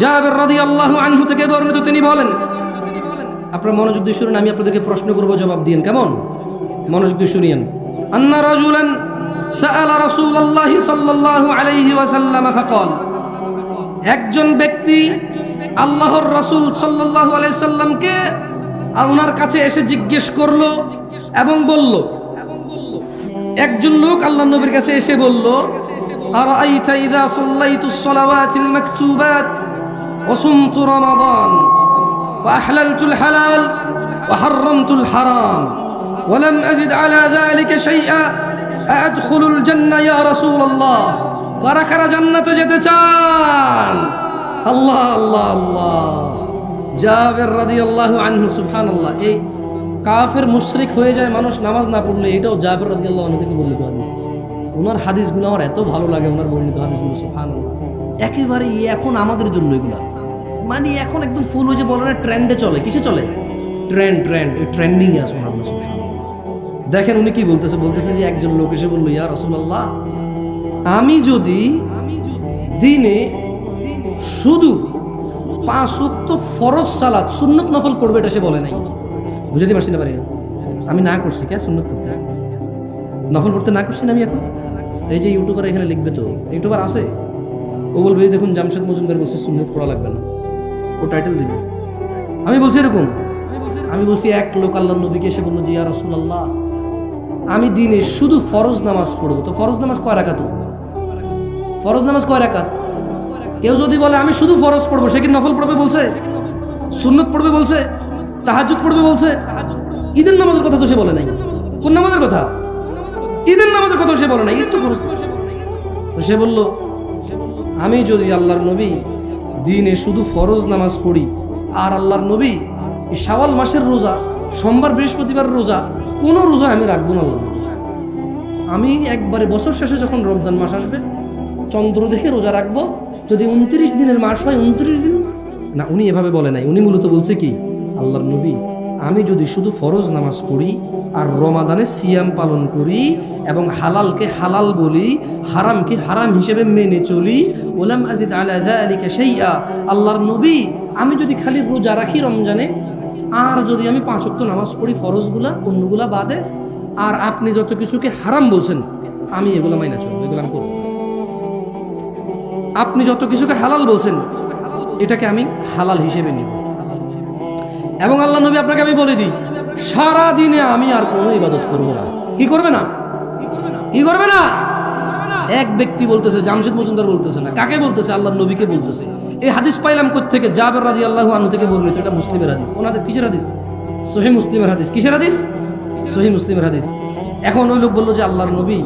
জাবের রাদিয়াল্লাহু আনহু থেকে বর্ণিত তিনি বলেন, আপনারা মনোযোগ দিয়ে শুনুন, আমি আপনাদেরকে প্রশ্ন করব, জবাব দিন কেমন? মনোযোগ দিয়ে শুনিয়েন। আন্না রাজুলান সাআলা রাসূলুল্লাহি সাল্লাল্লাহু আলাইহি ওয়াসাল্লাম ফাকাল, একজন ব্যক্তি আল্লাহর রাসূল সাল্লাল্লাহু আলাইহি সাল্লামকে ওনার কাছে এসে জিজ্ঞেস করল এবং বলল, একজন লোক আল্লাহ নবীর কাছে এসে বলল আরাইতা ইযা সাল্লাইতুস সালাওয়াতিল মাকতুবাত? وصمت رمضان وأحللت الحلال وحرمت الحرام ولم أزد على ذلك شيئا أدخل الجنة يا رسول الله কারা কারা জান্নাতে যেতে চান আল্লাহ আল্লাহ আল্লাহ জাবের রাদিয়াল্লাহু আনহু সুবহানাল্লাহ এই কাফের মুশরিক হয়ে যায় মানুষ নামাজ না পড়লে এটাও জাবের রাদিয়াল্লাহু আনহু থেকে বর্ণিত হাদিস ওনার হাদিসগুলো আমার এত ভালো লাগে ওনার বর্ণিত হাদিসগুলো সুবহানাল্লাহ একেবারে এখন আমাদের জন্য এগুলা। মানে এখন একদম ফুল হয়েছে বলে না ট্রেন্ডে চলে। কিসে চলে? ট্রেন্ড ট্রেন্ড ট্রেন্ডিং আছে ওনার মুসলিম দেখেন উনি কি বলতেছে বলতেছে যে একজন লোক এসে বলল, ইয়া রসুল্লাহ আমি যদি দিনে শুধু পাঁচ ফরজ সালাদ সুন্নত নফল করবে এটা সে বলে নাই। বুঝতে পারছি না পারি? আমি না করছি কে সুন্নত করতে? নফল করতে না করছি না আমি এখন? এই যে ইউটিউবার এখানে লিখবে তো, ইউটিউবার আছে? ও বলবে দেখুন জামশেদ মজুমদার বলছে সুন্নত করা লাগবে না। ও টাইটেল দিবে। আমি বলছি এরকম। আমি বলছি এক লোক আল্লাহ নবীকে এসে বলল, জিয়া রসুল্লাহ আমি দিনে শুধু ফরজ নামাজ পড়ব। তো ফরজ নামাজ কয় রাখাত ফরজ নামাজ কয় রাখাত কেউ যদি বলে, আমি শুধু ফরজ পড়ব, সে কি নফল পড়বে বলছে? সুন্নত পড়বে বলছে? তাহাজুদ পড়বে বলছে? ঈদের নামাজের কথা তো সে বলে নাই। কোন নামাজের কথা? ঈদের নামাজের কথা সে বলে নাই। ঈদ তো ফরজ। তো সে বলল আমি যদি আল্লাহর নবী দিনে শুধু ফরজ নামাজ পড়ি, আর আল্লাহর নবী এই শাওয়াল মাসের রোজা, সোমবার বৃহস্পতিবার রোজা, কোনো রোজা আমি রাখব না আল্লাহ আমি একবারে বছর শেষে যখন রমজান মাস আসবে, চন্দ্র দেখে রোজা রাখব। যদি উনত্রিশ দিনের মাস হয়, উনত্রিশ দিন? না, উনি এভাবে বলে নাই। উনি মূলত বলছে কি, আল্লাহর নবী আমি যদি শুধু ফরজ নামাজ পড়ি আর রমাদানে সিয়াম পালন করি এবং হালালকে হালাল বলি, হারামকে হারাম হিসেবে মেনে চলি, ওলাম আজিদ আলা যালিকা শাইআ আল্লাহর নবী, আমি যদি খালি রোজা রাখি রমজানে, আর যদি আমি পাঁচ ওয়াক্ত নামাজ পড়ি ফরজগুলা অন্যগুলা বাদে, আর আপনি যত কিছুকে হারাম বলছেন, আমি এগুলো মাইনা চলবো, এগুলো আমি আপনি যত কিছুকে হালাল বলছেন, এটাকে আমি হালাল হিসেবে নিব। এবং আল্লাহ নবী আপনাকে আমি বলে দিই সারা দিনে আমি আর কোনো ইবাদত করব না। কি করবে না? কি করবে না? এক ব্যক্তি বলতেছে, জামশেদ মজুমদার বলতেছে না, কাকে বলতেছে? আল্লাহ নবীকে বলতেছে। এই হাদিস পাইলাম থেকে জাবের রাজি আল্লাহ আনু থেকে বর্ণিত, এটা মুসলিমের হাদিস। ওনাদের কিসের হাদিস? সহি মুসলিমের হাদিস। কিসের হাদিস? সহি মুসলিমের হাদিস। এখন ওই লোক বলল যে, আল্লাহর নবী,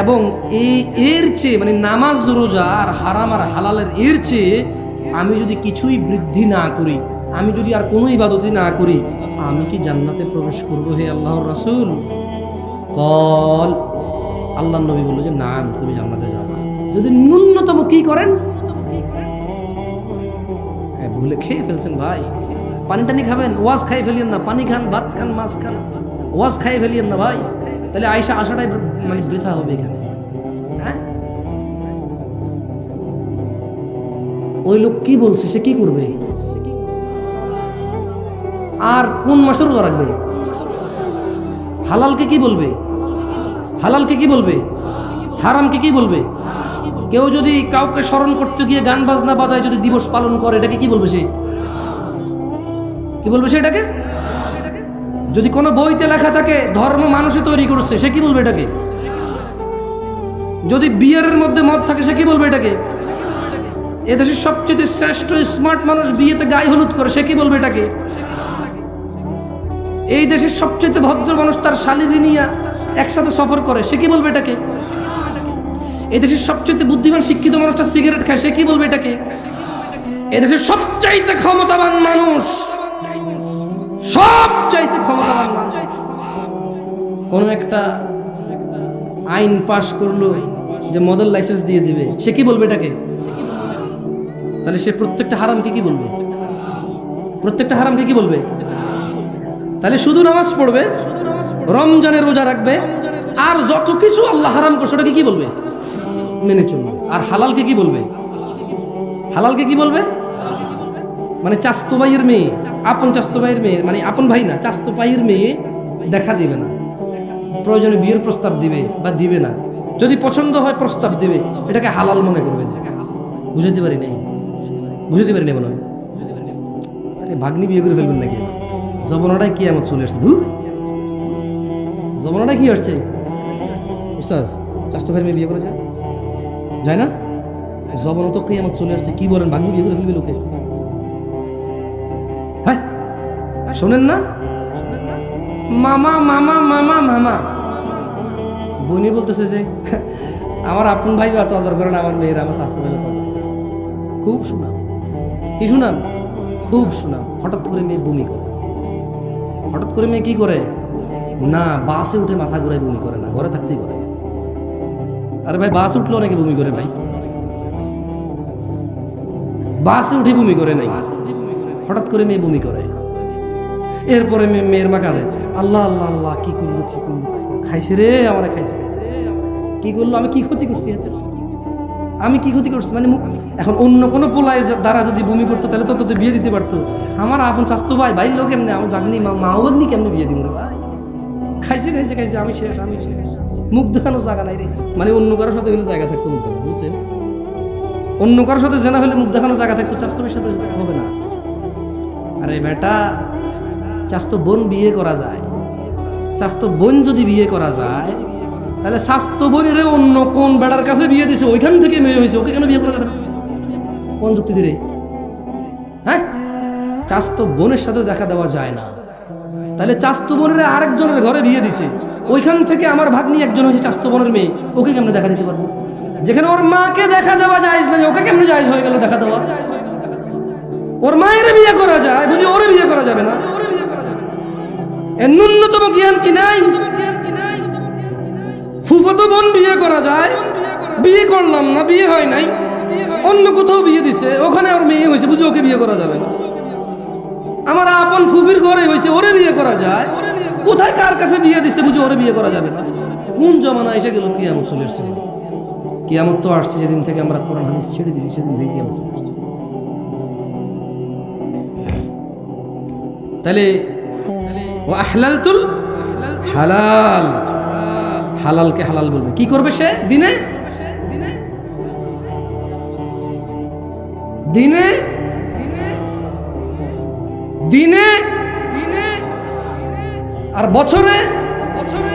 এবং এই এর চেয়ে মানে নামাজ, রোজা আর হারাম আর হালালের এর চেয়ে আমি যদি কিছুই বৃদ্ধি না করি আমি যদি আর কোনো ইবাদতই না করি আমি কি জান্নাতে প্রবেশ করব হে আল্লাহর রাসুল? কল। আল্লাহ নবী বলল যে না তুমি জান্নাতে যাবা যদি ন্যূনতম কি করেন? হ্যাঁ, ভুলে খেয়ে ফেলছেন ভাই। পানি টানি খাবেন? ওয়াজ খাই ফেলিয়েন না। পানি খান ভাত খান মাছ খান। ওয়াজ খাই ফেলিয়েন না ভাই। তাহলে আয়সা আসাটাই মানে বৃথা হবে এখানে। হ্যাঁ? ওই লোক কি বলছে? সে কি করবে? আর কোন মাসে রোজা রাখবে? হালালকে কি বলবে? হালালকে কি বলবে? হারামকে কি বলবে? কেউ যদি কাউকে স্মরণ করতে গিয়ে গান বাজনা বাজায় যদি দিবস পালন করে, এটাকে কি বলবে সে? কি বলবে সে এটাকে? যদি কোনো বইতে লেখা থাকে, ধর্ম মানুষই তৈরি করছে, সে কি বলবে এটাকে? যদি বিয়ারের মধ্যে মদ থাকে, সে কি বলবে এটাকে? এদেশের সবচেয়ে শ্রেষ্ঠ স্মার্ট মানুষ বিয়েতে গায়ে হলুদ করে, সে কি বলবে এটাকে? এই দেশের সবচেয়ে ভদ্র মানুষ তার শালিনী নিয়ে একসাথে সফর করে, সে কি বলবে এটাকে? এই দেশের সবচেয়ে বুদ্ধিমান, শিক্ষিত মানুষটা সিগারেট খায়, সে কি বলবে এটাকে? এদেশের সবচাইতে ক্ষমতাবান মানুষ, সবচাইতে ক্ষমতাবান কোন একটা আইন পাশ করল যে মডেল লাইসেন্স দিয়ে দিবে, সে কি বলবে এটাকে? তাহলে সে প্রত্যেকটা হারামকে কি বলবে? প্রত্যেকটা হারামকে কি বলবে? তাহলে শুধু নামাজ পড়বে? রমজানের রোজা রাখবে? আর যত কিছু আল্লাহ হারাম করছে, ওটাকে কি বলবে? মেনে চলবে। আর হালালকে কি বলবে? হালালকে কি বলবে? মানে চাস্তো ভাইয়ের মেয়ে, আপন চাস্তো ভাইয়ের মেয়ে মানে আপন ভাই না চাস্তো ভাইয়ের মেয়ে দেখা দিবে না। প্রয়োজনে বিয়ের প্রস্তাব দিবে বা দিবে না। যদি পছন্দ হয়, প্রস্তাব দিবে। এটাকে হালাল মনে করবে বুঝাতে পারি নাই। বুঝাতে পারি নাই মনে হয়। ভাগ্নি বিয়ে করে ফেলবেন নাকি? জবনাটাই কি আমার চলে আসছে? ধুর। জবনাটাই কি আসছে? উস্তাজ চাস্তো ভাইয়ের মেয়ে বিয়ে করে যায় যায় না? জবনা তো আমার চলে আসছে? কি বলেন ভাগ্নি বিয়ে করে ফেলবে লোকে? হ্যাঁ? শোনেন না? মামা মামা মামা মামা। বনি বলতেছে যে, আমার আপন ভাই বা তদর করেন আমার মেয়েরা, আমার স্বাস্থ্য ভাই তদর খুব সুনাম। কি সুনাম? খুব সুনাম। হঠাৎ করে মেয়ে বমি করে। হঠাৎ করে মেয়ে কি করে? না, বাসে উঠে মাথা ঘুরায় বমি করে না, ঘরে থাকতেই করে। আরে ভাই, বাসে উঠল অনেকে বমি করে ভাই? বাসে উঠে বমি করে নাই। হঠাৎ করে মেয়ে বমি করে। এরপরে মেয়ে- মেয়ের মা কাঁদে, আল্লাহ আল্লাহ আল্লাহ, কি করল কি করল, খাইছে রে, আমার খাইছে। কি করল, আমি কি ক্ষতি করছি? আমি কি ক্ষতি করছি? মানে এখন অন্য কোনো পোলায় দ্বারা যদি বমি করতো, তাহলে তো তো বিয়ে দিতে পারতো। আমার আপন স্বাস্থ্য ভাই ভাই লোক এমনি আমার বাগনি মা মাও বাগনি কেমনি বিয়ে দিব ভাই? খাইছে খাইছে খাইছে, আমি শেষ আমি শেষ। মুখ দেখানো জায়গা নাই রে। মানে অন্য কারোর সাথে হলে জায়গা থাকতো মুখ দেখানো বুঝছেন? অন্য কারোর সাথে জানা হলে মুখ দেখানো জায়গা থাকতো চাস্তবের সাথে হবে না। আরে বেটা, চাস্তো বোন বিয়ে করা যায়। স্বাস্থ্য বোন যদি বিয়ে করা যায়, তাহলে স্বাস্থ্য বোনের অন্য কোন বেড়ার কাছে বিয়ে দিছে, ওইখান থেকে মেয়ে হয়েছে, ওকে কেন বিয়ে করা যাবে? কোন যুক্তি দিরে হ্যাঁ? চাস্তো বোনের সাথে দেখা দেওয়া যায় না। তাহলে চাস্তো বোনের আরেকজনের ঘরে বিয়ে দিছে। ওইখান থেকে আমার ভাগ্নি একজন হয়েছে চাস্তো বোনের মেয়ে। ওকে কেমনে দেখা দিতে পারব? যেখানে ওর মাকে দেখা দেওয়া যায় না, ওকে কেমনে জায়জ হয়ে গেল দেখা দেওয়া? ওর মায়ের বিয়ে করা যায়, বুঝি ওরে বিয়ে করা যাবে না? এর ন্যূনতম জ্ঞান কি নাই? ফুফতো বোন বিয়ে করা যায়। বিয়ে করলাম না, বিয়ে হয় নাই। অন্য কোথাও বিয়ে দিছে, ওখানে ওর মেয়ে হয়েছে, বুঝি ওকে বিয়ে করা যাবে না। আমার আপন ফুফির ঘরে হয়েছে, ওরে বিয়ে করা যায়। কোথায় কার কাছে বিয়ে দিছে, বুঝি ওরে বিয়ে করা যাবে কোন জমানা এসে গেল কিয়ামত চলে এসছে কিয়ামত তো আসছে যেদিন থেকে আমরা কোরআন হাদিস ছেড়ে দিয়েছি, সেদিন থেকে কিয়ামত তাহলে হালালকে হালাল বলবে। কি করবে সে দিনে? দিনে? দিনে? দিনে আর বছরে? বছরে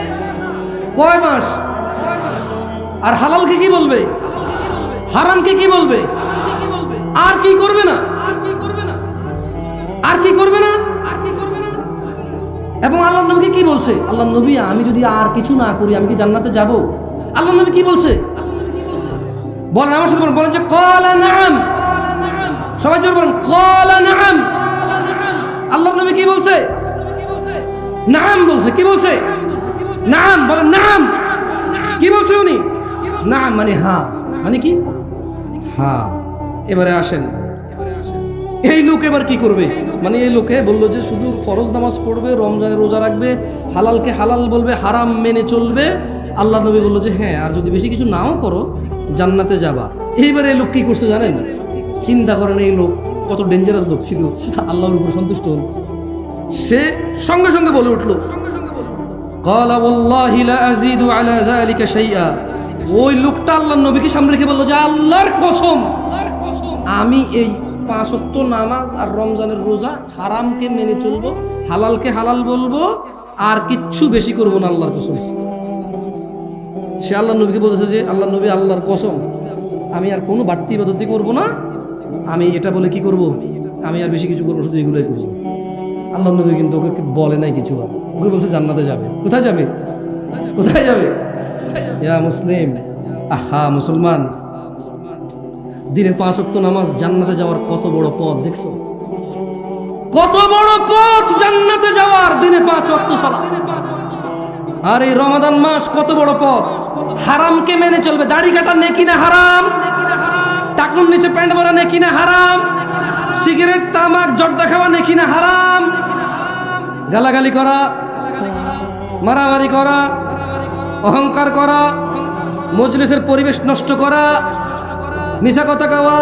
কয় মাস? আর হালালকে কি বলবে? হারামকে কি বলবে? আর কি করবে না? আর কি করবে না? আর কি করবে না আর কি করবে না এবং আল্লাহ নবীকে কি বলছে? আল্লাহ নবী, আমি যদি আর কিছু না করি, আমি কি জান্নাতে যাব? আল্লাহ নবী কি বলছে? বলেন আমার সাথে বলেন যে, কলা নাম। সবাই জোর বলেন, কলা নাম আল্লাহ নবী কি বলছে? নাম বলছে। কি বলছে? নাম বলেন নাম কি বলছে উনি? নাম মানে হ্যাঁ মানে কি? হ্যাঁ এবারে আসেন। এই লোক এবার কি করবে? মানে এই লোকে বলল যে শুধু ফরজ নামাজ পড়বে, রমজানে রোজা রাখবে, হালালকে হালাল বলবে, হারাম মেনে চলবে। আল্লাহ নবী বলল যে হ্যাঁ আর যদি বেশি কিছু নাও করো, জান্নাতে যাবা। এইবার এই লোক কি করছে জানেন? চিন্তা করেন এই লোক, কত ডেঞ্জারাস লোক ছিল। আল্লাহর উপর সন্তুষ্ট হল। সে সঙ্গে সঙ্গে বলে উঠল ওই লোকটা আল্লাহ নবীকে সামনে রেখে বলল, যে আল্লাহর কসম, আমি এই পাঁচ অক্ত নামাজ আর রমজানের রোজা হারামকে মেনে চলবো, হালালকে হালাল বলব, আর কিচ্ছু বেশি করব না আল্লাহর কসম। সে আল্লাহ নবীকে বলেছে যে আল্লাহ নবী আল্লাহর কসম, আমি আর কোনো বাড়তি বাদতি করব না। আমি এটা বলে কি করব? আমি আর বেশি কিছু করব শুধু এগুলোই করব। আল্লাহ নবী কিন্তু ওকে বলে নাই কিছু আর। ওকে বলছে জান্নাতে যাবে। কোথায় যাবে? কোথায় যাবে? ইয়া মুসলিম। আহা, মুসলমান। দিনে পাঁচ ওয়াক্ত নামাজ জান্নাতে যাওয়ার কত বড় পথ, দেখছ? কত বড় পথ জান্নাতে যাওয়ার দিনে পাঁচ ওয়াক্ত সালাত। আর এই রমাদান মাস কত বড় পথ? হারামকে মেনে চলবে। দাড়ি কাটা নেকি না হারাম? টাকুর নিচে প্যান্ট পরা নেকি না হারাম? সিগারেট, তামাক, জর্দা খাওয়া নেকি না হারাম? গালাগালি করা, মারামারি করা, অহংকার করা, মজলিসের পরিবেশ নষ্ট করা মিশা কথা গাওয়া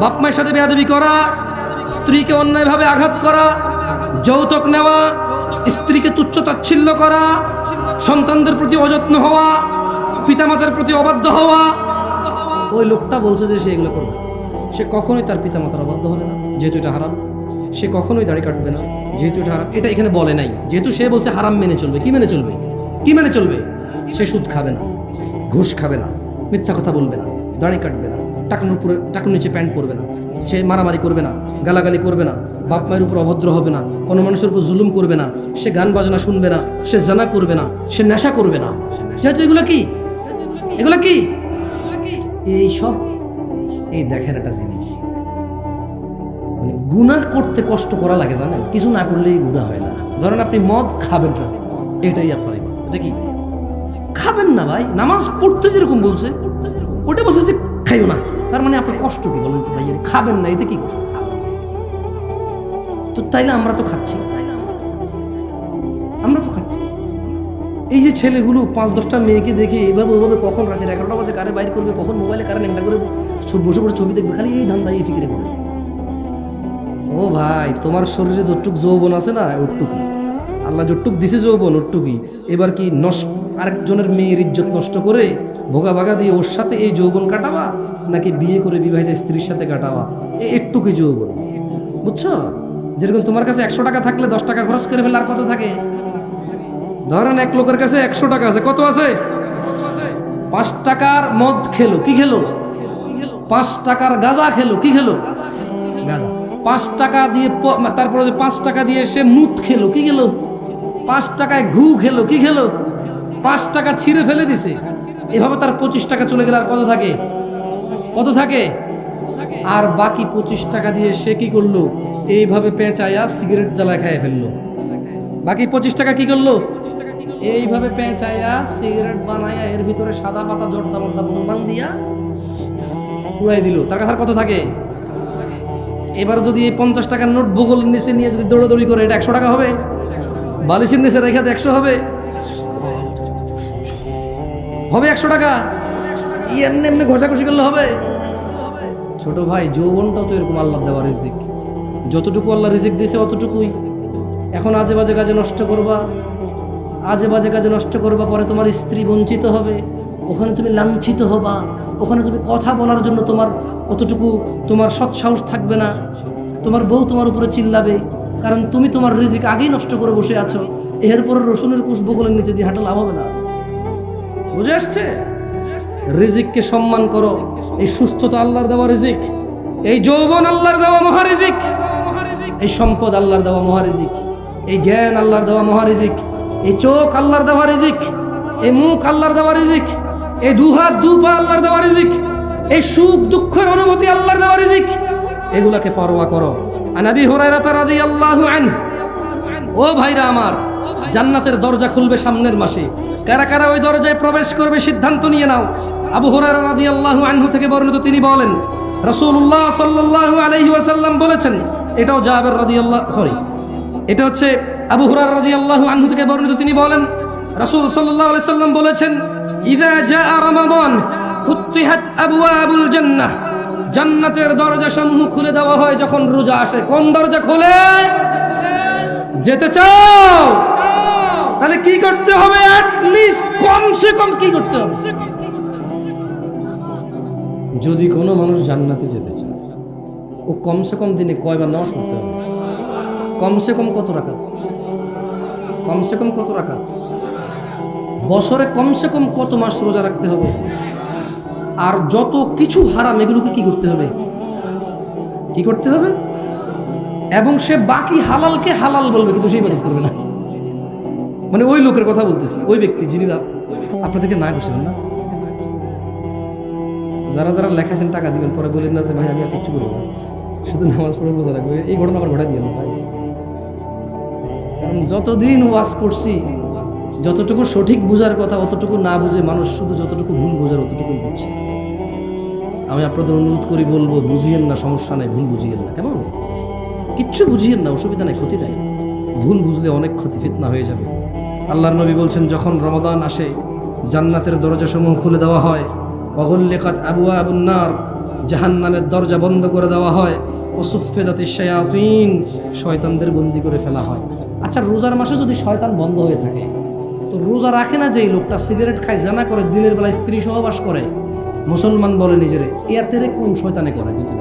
বাপ মায়ের সাথে বেয়াদবি করা, স্ত্রীকে অন্যায়ভাবে আঘাত করা, যৌতুক নেওয়া, স্ত্রীকে তুচ্ছ তাচ্ছিল্য করা, সন্তানদের প্রতি অযত্ন হওয়া, পিতামাতার প্রতি অবাধ্য হওয়া ওই লোকটা বলছে যে সে এগুলো করবে। সে কখনোই তার পিতামাতার অবাধ্য হবে না, যেহেতু এটা হারাম। সে কখনোই দাড়ি কাটবে না, যেহেতু এটা হারাম। এটা এখানে বলে নাই। যেহেতু সে বলছে হারাম মেনে চলবে, কি মেনে চলবে? কি মেনে চলবে? সে সুদ খাবে না, ঘুষ খাবে না, মিথ্যা কথা বলবে না, দাড়ি কাটবে না, টাকার উপরে, টাকার নিচে প্যান্ট পরবে না, সে মারামারি করবে না, গালাগালি করবে না, বাপ মায়ের উপর অভদ্র হবে না, কোনো মানুষের উপর জুলুম করবে না, সে গান বাজনা শুনবে না, সে জানা করবে না, সে নেশা করবে না। যেহেতু এগুলো কি? এগুলো কি? এই সব এই দেখেন একটা জিনিস। মানে গুনাহ করতে কষ্ট করা লাগে, জানেন? কিছু না করলেই গুনাহ হয় না। ধরেন আপনি মদ খাবেন না, এটাই আপনার। এটা কি? খাবেন না ভাই, নামাজ পড়তে যেরকম বলছে, ওটা বলছে যে খাইও না। তার মানে আপনার কষ্ট কি বলেন তো ভাই? খাবেন না, এতে কি কষ্ট? তো তাইলে আমরা তো খাচ্ছি। আমরা এই যে ছেলেগুলো পাঁচ দশটা মেয়েকে দেখে এইভাবে ওইভাবে কখন রাতের এগারোটা বাজে, কারে বাইর করবে, কখন মোবাইলে কারে ন্যাংটা করে বসে বসে ছবি দেখবে, খালি এই ধান্দা এই ফিকিরে করবে ও ভাই, তোমার শরীরে যতটুক যৌবন আছে না, ওটুকু। আল্লাহ যতটুক দিছে যৌবন, ওটুকুই। এবার কি নষ্ট, আরেকজনের মেয়ের ইজ্জত নষ্ট করে ভোগা ভাগা দিয়ে ওর সাথে এই যৌবন কাটাবা, নাকি বিয়ে করে বিবাহিত স্ত্রীর সাথে কাটাবা? এ- একটুকুই যৌবন, বুঝছ? যেরকম তোমার কাছে একশো টাকা থাকলে দশ টাকা খরচ করে ফেলে আর কত থাকে? ধরেন এক লোকের কাছে একশো টাকা আছে, কত আছে? পাঁচ টাকার মদ খেলো, কি খেলো? পাঁচ টাকার গাঁজা খেলো, কি খেলো? পাঁচ টাকা দিয়ে তারপরে পাঁচ টাকা দিয়ে সে মুত খেলো, কি খেলো? পাঁচ টাকায় ঘু খেলো, কি খেলো? পাঁচ টাকা ছিঁড়ে ফেলে দিছে। এভাবে তার পঁচিশ টাকা চলে গেলে আর কত থাকে? কত থাকে? আর বাকি পঁচিশ টাকা দিয়ে সে কি করল? এইভাবে পেঁচায়া সিগারেট জ্বালায় খাইয়ে ফেলল। বাকি পঁচিশ টাকা কি করল? এইভাবে পেঁচাইয়া সিগারেট বানাইয়া, এর ভিতরে সাদা পাতা, জর্দা মর্দা, বনবান দিয়া উড়াই দিল। তার কাছে কত থাকে? এবার যদি এই পঞ্চাশ টাকার নোট ভূগোল নিচে নিয়ে যদি দৌড়াদৌড়ি করে, এটা একশো টাকা হবে? বালিশের নিচে রেখে একশো হবে? হবে একশো টাকা? এমনি এমনি ঘষাঘষি করলে হবে? ছোট ভাই, যৌবনটাও তো এরকম আল্লাহ দেওয়া রিজিক। যতটুকু আল্লাহ রিজিক দিয়েছে, অতটুকুই। এখন আজে বাজে কাজে নষ্ট করবা। আজে বাজে কাজে নষ্ট করবা, পরে তোমার স্ত্রী বঞ্চিত হবে। ওখানে তুমি লাঞ্ছিত হবা। ওখানে তুমি কথা বলার জন্য তোমার অতটুকু তোমার সৎসাহস থাকবে না। তোমার বউ তোমার উপরে চিল্লাবে। কারণ তুমি তোমার রিজিক আগেই নষ্ট করে বসে আছো। এরপরে রসুনের কুশ বগলের নিচে দিয়ে হাঁটা লাভ হবে না। বুঝে আসছে? রিজিককে সম্মান করো। এই সুস্থতা আল্লাহর দেওয়া রিজিক। এই যৌবন আল্লাহর দেওয়া মহারিজিক। এই সম্পদ আল্লাহর দেওয়া মহারিজিক। এই জ্ঞান আল্লাহর দেওয়া মহারিজিক। এই চোখ আল্লাহর দেওয়া রিজিক এই মুখ আল্লাহর দেওয়া রিজিক এই দু হাত, দু পা আল্লাহর দেওয়া রিজিক এই সুখ দুঃখের অনুভূতি আল্লাহর দেওয়া রিজিক, এগুলাকে পরোয়া করো। আনাবি হুরায়রা রাদিয়াল্লাহু আনহু, ও ভাইরা আমার, জান্নাতের দরজা খুলবে সামনের মাসে। কারা কারা ওই দরজায় প্রবেশ করবে সিদ্ধান্ত নিয়ে নাও। আবু হুরায়রা রাদিয়াল্লাহু আনহু থেকে বর্ণিত তিনি বলেন, রাসূলুল্লাহ সাল্লাল্লাহু আলাইহি ওয়াসাল্লাম বলেছেন, এটাও জাবের রাদিয়াল্লাহ, সরি, এটা হচ্ছে আবু হুরায়রা রাদিয়াল্লাহু আনহু থেকে বর্ণিত, তিনি বলেন, রাসূল সাল্লাল্লাহু আলাইহি সাল্লাম বলেছেন, ইদা জাআ রমাদান ফুতিহাত আবওয়াবুল জান্নাহ। জান্নাতের দরজা সমূহ খুলে দেওয়া হয় যখন রোজা আসে। কোন দরজা খোলে? যেতে চাও? তাহলে কি করতে হবে? লিস্ট কমসে কম কি করতে হবে? যদি কোনো মানুষ জান্নাতে যেতে চায়, ও কমসে কম দিনে কয়বার নামাজ পড়তে হবে? কমসে কম কত রাকাত? কমসে কম কত রাকাত? বছরে কমসে কম কত মাস রোজা রাখতে হবে? আর যত কিছু হারাম, এগুলোকে কি করতে হবে? কি করতে হবে? এবং সে বাকি হালালকে হালাল বলবে, কিন্তু সেই ইবাদত করবে না। মানে ওই লোকের কথা বলতেছি, ওই ব্যক্তি যিনি আপনাদেরকে না করছিলেন না? যারা যারা লেখাছেন, টাকা দিবেন, পরে বলেন না যে, ভাই, আমি আর কিচ্ছু করব না। শুধু নামাজ পড়ে বোঝা রাখব। এই ঘটনা আবার ঘটা দিয়ে না, ভাই। যতদিন ওয়াজ করছি, যতটুকু সঠিক বোঝার কথা, অতটুকু না বুঝে মানুষ শুধু যতটুকু ভুল বোঝার অতটুকুই বুঝছে। আমি আপনাদের অনুরোধ করি, বলব, বুঝিয়েন না, সমস্যা নেই, ভুল বুঝিয়েন না, কেমন? কিচ্ছু বুঝিয়েন না, অসুবিধা নাই, ক্ষতি নাই। ভুল বুঝলে অনেক ক্ষতি, ফিতনা হয়ে যাবে। আল্লাহর নবী বলছেন, যখন রমাদান আসে, জান্নাতের দরজাসমূহ খুলে দেওয়া হয়। অগল্লেখাত আবু আবুন্নার জাহান্নামের দরজা বন্ধ করে দেওয়া হয়। ওসুফেদাতি শায়াতিন, শয়তানদের বন্দি করে ফেলা হয়। আচ্ছা রোজার মাসে যদি শয়তান বন্ধ হয়ে থাকে, তো রোজা রাখে না যে লোকটা? সিগারেট খায়, জানা করে, দিনের বেলায় স্ত্রী সহবাস করে। মুসলমান বলে নিজেরে। ইয়াতেরে কোন শয়তানে করে কিন্তু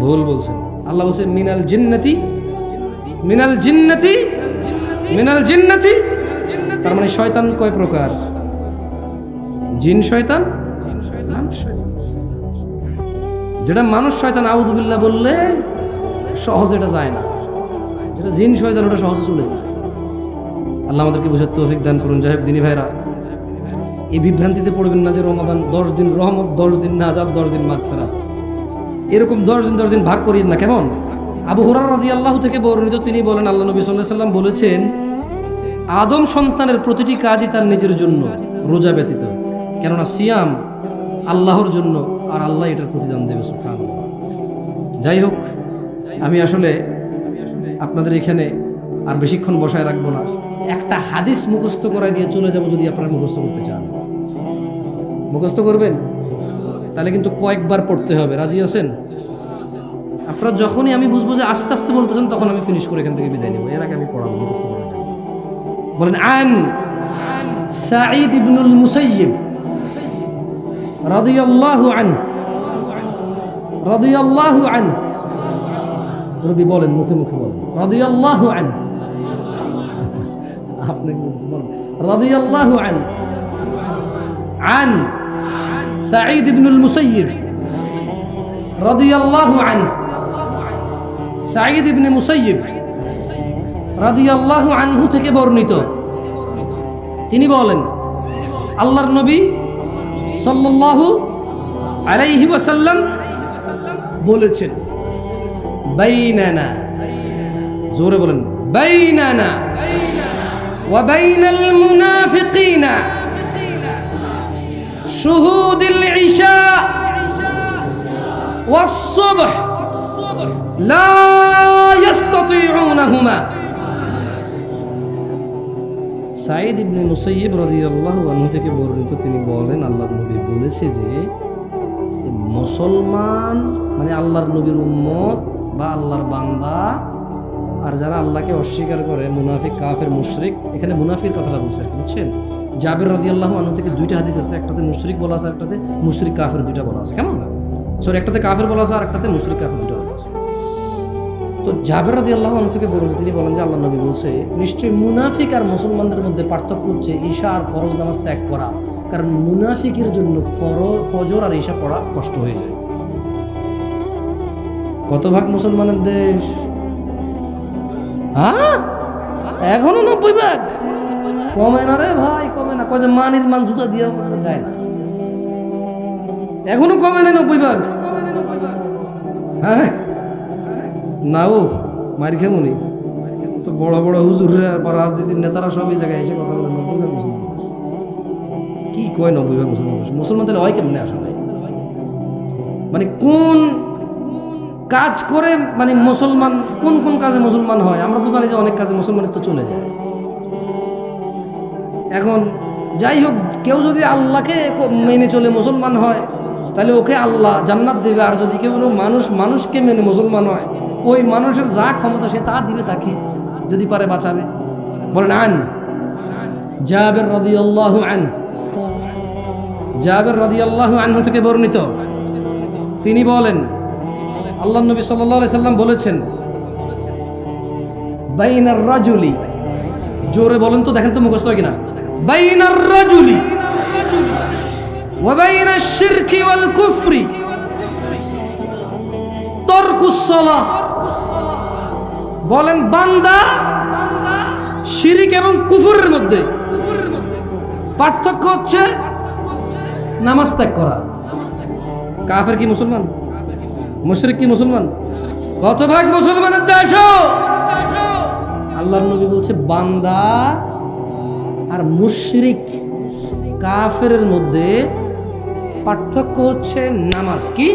ভুল বলছেন। আল্লাহ বলছে, মিনাল জিন্নাতি মিনাল জিন্নাতি মিনাল জিন্নাতি। তার মানে শয়তান কয় প্রকার? জিন শয়তান। যেটা মানুষ শয়তান আউদুবিল্লাহ বললে সহজে এটা যায় না। যেটা জিন শয়তান ওটা সহজে চলে যায়। আল্লাহ আমাদেরকে বুঝে তৌফিক দান করুন। যাই হোক, দিনী ভাইরা, এই বিভ্রান্তিতে পড়বেন না যে রমাদান দশ দিন রহমত, দশ দিন নাজাদ দশ দিন মাঘ ফেরাত এরকম দশ দিন দশ দিন ভাগ করিয়েন না, কেমন? আবু হুরার রাদি আল্লাহ থেকে বর্ণিত, তিনি বলেন, আল্লাহ নবী সাল্লাহ সাল্লাম বলেছেন, আদম সন্তানের প্রতিটি কাজই তার নিজের জন্য রোজা ব্যতীত। কেননা সিয়াম আল্লাহর জন্য, আর আল্লাহ এটার প্রতিদান দেবে সুফান যাই হোক আমি আসলে আপনাদের এখানে আর বেশিক্ষণ বসায় রাখব না। একটা হাদিস মুখস্থ করাই দিয়ে চলে যাব যদি আপনারা মুখস্থ করতে চান। মুখস্থ করবেন? তাহলে কিন্তু কয়েকবার পড়তে হবে। রাজি আছেন? আপনারা যখনই আমি বুঝব যে আস্তে আস্তে বলতেছেন, তখন আমি ফিনিশ করে এখান থেকে বিদায় নেব। এর আগে আমি পড়াবো, মুখস্থ জন্য। বলেন, আন সাঈদ ইবনুল মুসাইয়িব রাদিয়াল্লাহু আন রাদিয়াল্লাহু আন নবী বলেন, মুখে মুখে বলেন। রাদি আল্লাহ আন আপনি বলেন। রাদি আল্লাহ আন আন সাঈদ ইবনুল মুসাইয়িব। রাদি আল্লাহ আন সাঈদ ইবনে মুসাইয়িব। রাদি আল্লাহ আনহু থেকে বর্ণিত। তিনি বলেন, আল্লাহর নবী সাল্লাল্লাহু আলাইহি ওয়াসাল্লাম বলেছেন বাইনানা জোরে বলেন বাইনানা ওয়া বাইনাল মুনাফিকিনা شهود العشاء والصبح لا يستطيعونهما সাইদ ইবনে মুসাইয়িব রাদিয়াল্লাহু আনহু থেকে বর্ণিত তিনি বলেন আল্লাহর নবী বলেছে যে এই মুসলমান মানে আল্লাহর নবীর উম্মত বা আল্লাহর বান্দা, আর যারা আল্লাহকে অস্বীকার করে, মুনাফিক, কাফের, মুশরিক, এখানে মুনাফির কথাটা বলছে আর কি, বুঝছেন? জাবির আল্লাহ আনহু থেকে দুইটা হাদিস আছে, একটাতে মুশরিক বলা আছে একটাতে মুশরিক কাফের দুইটা বলা আছে, কেমন? সরি একটাতে কাফের বলা আছে, আর একটাতে মুশরিক কাফের দুইটা বলা আছে। তো জাবের রাদি আল্লাহ থেকে বলেন তিনি বলেন যে আল্লাহ নবী বলছে, নিশ্চয়ই মুনাফিক আর মুসলমানদের মধ্যে পার্থক্য হচ্ছে ঈশা আর ফরজ নামাজ ত্যাগ করা, কারণ মুনাফিকের জন্য ফর ফজর আর ঈশা পড়া কষ্ট হয়ে যায়। কত ভাগ মুসলমানের দেশ? হ্যাঁ? এখনও নব্বই ভাগ? কমে না রে ভাই, কমে না। কয় যে মানির মান জুতা দিয়ে যায় না। এখনও কমে না নব্বই ভাগ? হ্যাঁ? নাও মার খেমনি তো বড় বড় হুজুররা বা রাজনীতির নেতারা সব এই জায়গায় এসে কথা বলে, নব্বই ভাগ মুসলমান কি কয় নব্বই ভাগ মুসলমান মুসলমান তাহলে হয় কেমনে আসলে? মানে কোন কাজ করে মানে মুসলমান, কোন কোন কাজে মুসলমান হয়? আমরা তো জানি যে অনেক কাজে মুসলমানের তো চলে যায়। এখন যাই হোক, কেউ যদি আল্লাহকে মেনে চলে মুসলমান হয়, তাহলে ওকে আল্লাহ জান্নাত দেবে। আর যদি কেউ মানুষ মানুষকে মেনে মুসলমান হয়, ওই মানুষের যা ক্ষমতা সে তা দিবে তাকে, যদি পারে বাঁচাবে। বলেন, আন। জাবের রাদিয়াল্লাহু আন। জাবের রাদিয়াল্লাহু আনহু থেকে বর্ণিত। তিনি বলেন আল্লাহ নবী সাল্লাল্লাহু আলাইহি সাল্লাম বলেছেন বাইনার রাজুলি জোরে বলেন তো দেখেন তো মুখস্থ হয় কিনা বাইনার রাজুলি وبين الشرك والكفر ترك الصلاة বলেন বান্দা শিরিক এবং কুফুরের মধ্যে পার্থক্য হচ্ছে নামাজ ত্যাগ করা কাফের কি মুসলমান মুশরিক কি মুসলমান? কত ভাগ মুসলমানের দেশ? আল্লাহর নবী বলছে, বান্দা আর মুশরিক কাফের মধ্যে পার্থক্য হচ্ছে নামাজ। কি?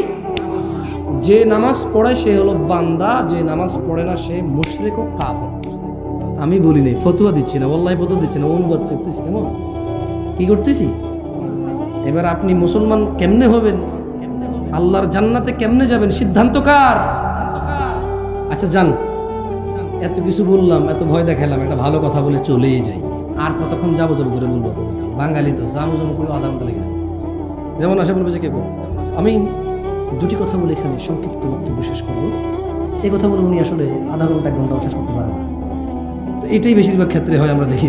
যে নামাজ পড়ে সে হলো বান্দা, যে নামাজ পড়ে না সে মুশরিক ও কাফের। আমি বলি নাই, ফতুয়া দিচ্ছি না ওল্লাহ ফতুয়া দিচ্ছি না, অনুবাদ করতেছি, কেমন? কি করতেছি? এবার আপনি মুসলমান কেমনে হবেন? আল্লাহর জান্নাতে কেমনে যাবেন? সিদ্ধান্ত কার? আচ্ছা যান। এত কিছু বললাম, এত ভয় দেখালাম একটা ভালো কথা বলে চলেই যাই। আর কতক্ষণ যাব যাব করে বলব? বাঙালি তো জামু জামু করে ঘণ্টা লেগে যেমন আসে বলবে যে কে আমি দুটি কথা বলে এখানে সংক্ষিপ্ত বক্তব্য শেষ করব। এই কথা বলে উনি আসলে আধা ঘণ্টা, এক ঘণ্টা শেষ করতে পারেন তো এটাই বেশিরভাগ ক্ষেত্রে হয়, আমরা দেখি।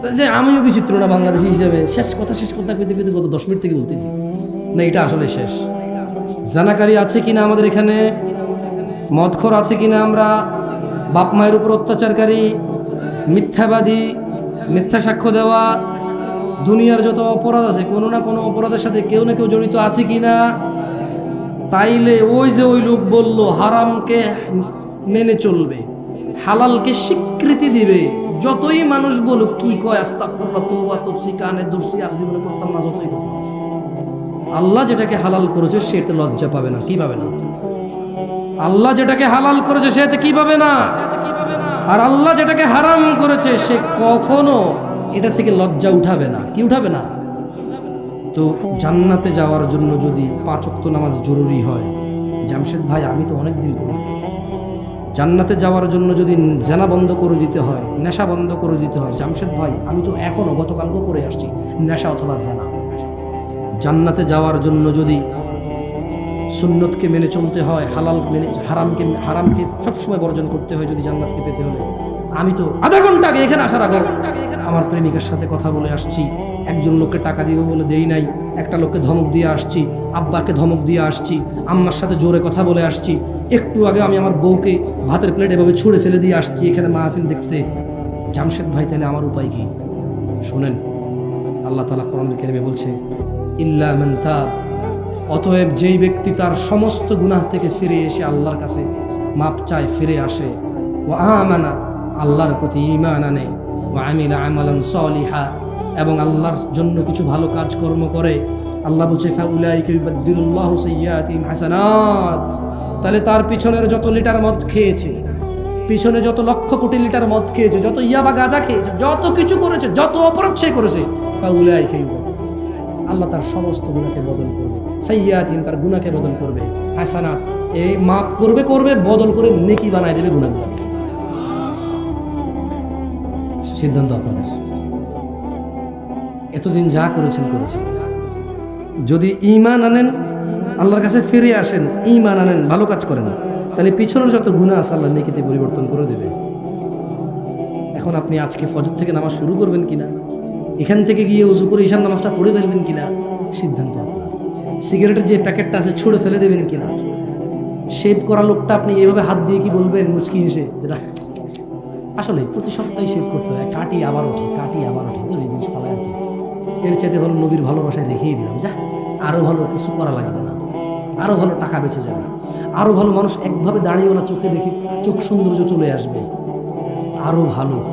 তো যে আমিও বিচিত্র না বাংলাদেশি হিসেবে। শেষ কথা শেষ কথা কইতে গত দশ মিনিট থেকে বলতেছি। না, এটা আসলে শেষ। জানাকারী আছে কিনা আমাদের এখানে? মদখর আছে কিনা আমরা? বাপ মায়ের উপর অত্যাচারকারী, মিথ্যাবাদী, মিথ্যা সাক্ষ্য দেওয়া, দুনিয়ার যত অপরাধ আছে, কোনো না কোনো অপরাধের সাথে কেউ না কেউ জড়িত আছে কিনা? তাইলে ওই যে ওই লোক বলল, হারামকে মেনে চলবে, হালালকে স্বীকৃতি দিবে। যতই মানুষ বলুক, কি কয় আস্তাকুল্লাহ তোবা তপসি কানে দর্শি আর জীবনে করতাম না যতই হোক। আল্লাহ যেটাকে হালাল করেছে, সে এতে লজ্জা পাবে না। কি পাবে না? আল্লাহ যেটাকে হালাল করেছে, সে এতে কি পাবে না? আর আল্লাহ যেটাকে হারাম করেছে, সে কখনো এটা থেকে লজ্জা উঠাবে না। কি উঠাবে না? তো জান্নাতে যাওয়ার জন্য যদি পাঁচ নামাজ জরুরি হয়, জামশেদ ভাই, আমি তো অনেক দিন পড়ি জান্নাতে যাওয়ার জন্য যদি জানা বন্ধ করে দিতে হয়, নেশা বন্ধ করে দিতে হয়, জামশেদ ভাই, আমি তো এখনও গতকালকেও করে আসছি, নেশা অথবা জানা। জান্নাতে যাওয়ার জন্য যদি সুন্নতকে মেনে চলতে হয়, হালাল মেনে, হারামকে হারামকে সবসময় বর্জন করতে হয় যদি জান্নাতকে পেতে হলে। আমি তো আধা ঘণ্টা আগে এখানে আসার আগে আমার প্রেমিকার সাথে কথা বলে আসছি। একজন লোককে টাকা দিব বলে দেই নাই, একটা লোককে ধমক দিয়ে আসছি, আব্বাকে ধমক দিয়ে আসছি, আম্মার সাথে জোরে কথা বলে আসছি। একটু আগে আমি আমার বউকে ভাতের প্লেট এভাবে ছুঁড়ে ফেলে দিয়ে আসছি এখানে মাহফিল দেখতে। জামশেদ ভাই, তাহলে আমার উপায় কি? শোনেন, আল্লাহ তালা কোরআন কেরিমে বলছে ইল্লা মান তাব অতএব যেই ব্যক্তি তার সমস্ত গুনাহ থেকে ফিরে এসে আল্লাহর কাছে মাপ চায়, ফিরে আসে। ও আমানা, আল্লাহর প্রতি ইমান আনে। ও আমিলা আমালান সলিহা। এবং আল্লাহর জন্য কিছু ভালো কাজকর্ম করে। আল্লাহ বলছে, ফাউলাইকা ইউবাদদিলুল্লাহু সাইয়্যাতিহিম হাসানাত। তাহলে তার পিছনের যত লিটার মদ খেয়েছে, পিছনে যত লক্ষ কোটি লিটার মদ খেয়েছে, যত ইয়াবা গাঁজা খেয়েছে, যত কিছু করেছে, যত অপরাধ সে করেছে ইউবাদদিলুল্লাহু আল্লাহ তার সমস্ত গুণাকে বদল করবে। সাইয়াতিন তার গুণাকে বদল করবে। হাসানাত এই মাফ করবে করবে, বদল করে নেকি বানায় দেবে গুণাগুলো সিদ্ধান্ত আপনাদের। এতদিন যা করেছেন করেছেন। যদি ইমান আনেন, আল্লাহর কাছে ফিরে আসেন ইমান আনেন, ভালো কাজ করেন, তাহলে পিছনের যত গুণা আছে আল্লাহ নেকিতে পরিবর্তন করে দেবে। এখন আপনি আজকে ফজর থেকে নামাজ শুরু করবেন কিনা? এখান থেকে গিয়ে উজু করে ঈশান নামাজটা পড়ে ফেলবেন কিনা? সিদ্ধান্ত সিগারেটের যে প্যাকেটটা আছে, ছুঁড়ে ফেলে দেবেন কিনা? শেভ করা লোকটা আপনি এভাবে হাত দিয়ে কি বলবেন মুচকি হেসে? যেটা আসলে প্রতি সপ্তাহে শেভ করতে হয়। কাটি আবার ওঠে, কাটি আবার ওঠে। তো এই জিনিস ফেলায় আর কি। এর চাইতে ভালো নবীর ভালোবাসায় রেখেই দিলাম। যা আরও ভালো কিছু করা লাগবে না। আরও ভালো টাকা বেঁচে যাবে। আরও ভালো মানুষ একভাবে দাঁড়িয়েও না চোখে দেখে চোখ সৌন্দর্য চলে আসবে। আরও ভালো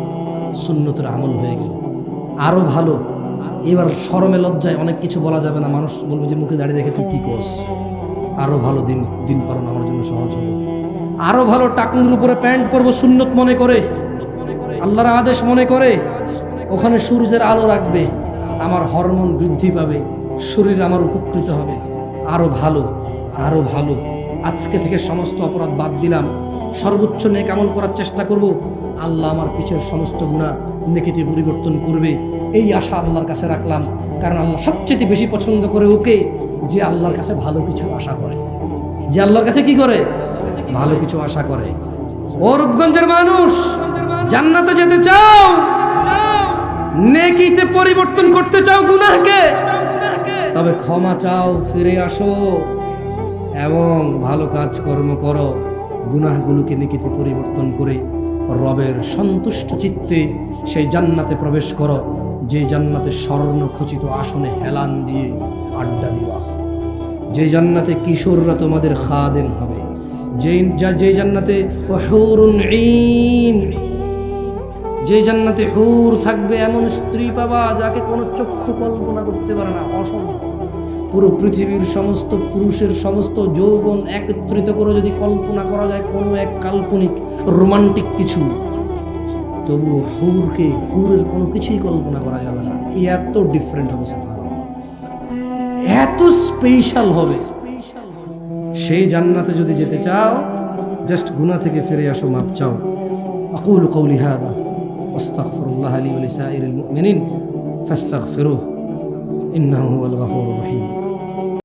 সুন্নতের আমল হয়ে গেল। আরও ভালো। এবার শরমে লজ্জায় অনেক কিছু বলা যাবে না। মানুষ বলবে যে মুখে দাঁড়িয়ে দেখে তুই কী কস আরও ভালো দিন দিন পালন আমার জন্য সহজ হবে। আরও ভালো টাকুর উপরে প্যান্ট পরবো, সুন্নত মনে করে। আল্লাহর আদেশ মনে করে। ওখানে সূর্যের আলো রাখবে। আমার হরমোন বৃদ্ধি পাবে। শরীর আমার উপকৃত হবে। আরও ভালো আরও ভালো। আজকে থেকে সমস্ত অপরাধ বাদ দিলাম। সর্বোচ্চ নেক আমল করার চেষ্টা করব। আল্লাহ আমার পিছের সমস্ত গুণা নেকিতে পরিবর্তন করবে। এই আশা আল্লাহর কাছে রাখলাম। কারণ আল্লাহ সবচেয়ে বেশি পছন্দ করে ওকে যে আল্লাহর কাছে ভালো কিছু আশা করে। যে আল্লাহর কাছে কি করে? ভালো কিছু আশা করে। ও রূপগঞ্জের মানুষ, জান্নাতে যেতে চাও? নেকিতে পরিবর্তন করতে চাও গুনাহকে? তবে ক্ষমা চাও, ফিরে আসো। এবং ভালো কাজ কর্ম করো। গুনাহগুলোকে নেকিতে পরিবর্তন করে রবের সন্তুষ্ট চিত্তে সেই জান্নাতে প্রবেশ করো, যে জান্নাতে স্বর্ণ খচিত আসনে হেলান দিয়ে আড্ডা দিবা। যে জান্নাতে কিশোররা তোমাদের খাদেন হবে। যে, যা- জান্নাতে যে জান্নাতে হুর থাকবে এমন স্ত্রী পাবা যাকে কোনো চক্ষু কল্পনা করতে পারে না, অসম্ভব। পুরো পৃথিবীর সমস্ত পুরুষের সমস্ত যৌবন একত্রিত করে যদি কল্পনা করা যায়, কোনো এক কাল্পনিক রোমান্টিক কিছু, তবুও হুরকে, হুরের কোনো কিছুই কল্পনা করা যাবে না। এত ডিফারেন্ট হবে সেটা এত স্পেশাল হবে। সেই জান্নাতে যদি যেতে চাও জাস্ট গুনা থেকে ফিরে আসো, মাপ চাও। আকুল কৌলি হাদা, আস্তাগফিরুল্লাহ লি ওয়া মেনিন মুমিনিন ফেরো ইন্নাহু হুয়াল গাফুরুর রহিম।